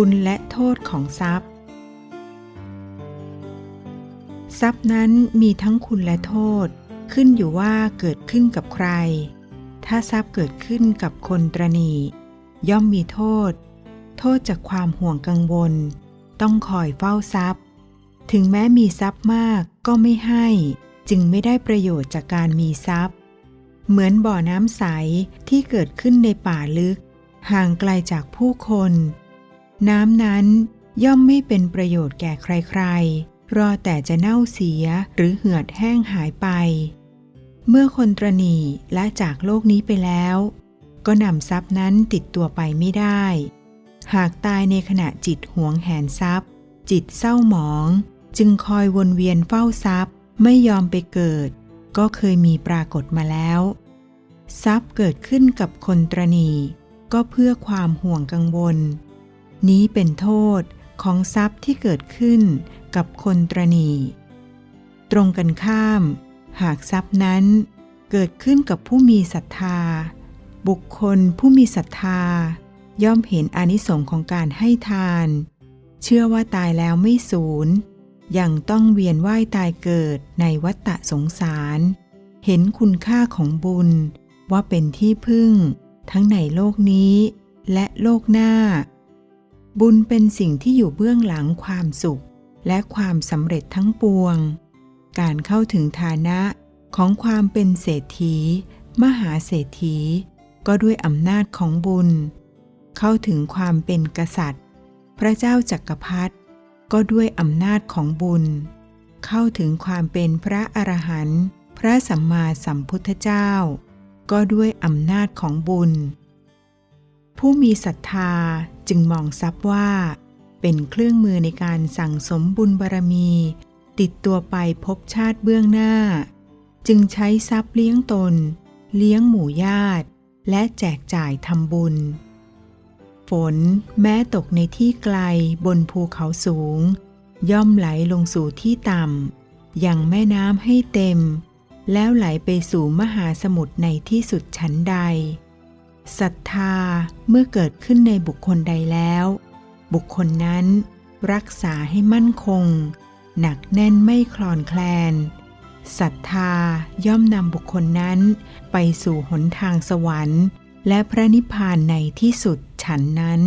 คุณและโทษของทรัพย์ ทรัพย์นั้นมีทั้งคุณและโทษ ขึ้นอยู่ว่าเกิดขึ้นกับใคร ถ้าทรัพย์เกิดขึ้นกับคนตรณีย่อมมีโทษ โทษจากความห่วงกังวล ต้องคอยเฝ้าทรัพย์ ถึงแม้มีทรัพย์มากก็ไม่ให้ จึงไม่ได้ประโยชน์จากการมีทรัพย์ เหมือนบ่อน้ำใสที่เกิดขึ้นในป่าลึก ห่างไกลจากผู้คน น้ำนั้นย่อมไม่เป็นประโยชน์แก่ใครๆ รอแต่จะเน่าเสียหรือเหือดแห้งหายไป เมื่อคนตรณีและจากโลกนี้ไปแล้ว ก็นำทรัพย์นั้นติดตัวไปไม่ได้ หากตายในขณะจิตหวงแหนทรัพย์ จิตเศร้าหมอง จึงคอยวนเวียนเฝ้าทรัพย์ ไม่ยอมไปเกิด ก็เคยมีปรากฏมาแล้ว ทรัพย์เกิดขึ้นกับคนตรณีก็เพื่อความห่วงกังวล นี้เป็นโทษของทรัพย์ที่เกิดขึ้นกับคนตรณีตรงกันข้าม หากทรัพย์นั้นเกิดขึ้นกับผู้มีศรัทธา บุคคลผู้มีศรัทธา ย่อมเห็นอนิสงส์ของการให้ทาน เชื่อว่าตายแล้วไม่สูญยังต้องเวียนว่ายตายเกิดในวัฏฏะสงสาร เห็นคุณค่าของบุญว่าเป็นที่พึ่ง ทั้งในโลกนี้และโลกหน้า บุญเป็นสิ่งที่อยู่เบื้องหลังความสุข และความสำเร็จทั้งปวง การเข้าถึงฐานะของความเป็นเศรษฐี มหาเศรษฐี ก็ด้วยอำนาจของบุญ เข้าถึงความเป็นกษัตริย์ พระเจ้าจักรพรรดิก็ด้วยอำนาจของบุญ เข้าถึงความเป็นพระอรหันต์พระสัมมาสัมพุทธเจ้า ก็ด้วยอำนาจของบุญ ผู้มีศรัทธาจึงมองทรัพย์ว่า เป็นเครื่องมือในการสั่งสมบุญบารมี ติดตัวไปพบชาติเบื้องหน้า จึงใช้ทรัพย์เลี้ยงตน เลี้ยงหมู่ญาติ และแจกจ่ายทำบุญ ฝนแม้ตกในที่ไกลบนภูเขาสูง ย่อมไหลลงสู่ที่ต่ำอย่างแม่น้ำให้เต็ม แล้วไหลไปสู่มหาสมุทรในที่สุดชั้นใด ศรัทธาเมื่อเกิดขึ้นในบุคคลใดแล้ว บุคคลนั้นรักษาให้มั่นคง หนักแน่นไม่คลอนแคลนศรัทธาย่อมนำบุคคลนั้น ไปสู่หนทางสวรรค์ และพระนิพพานในที่สุดฉันนั้น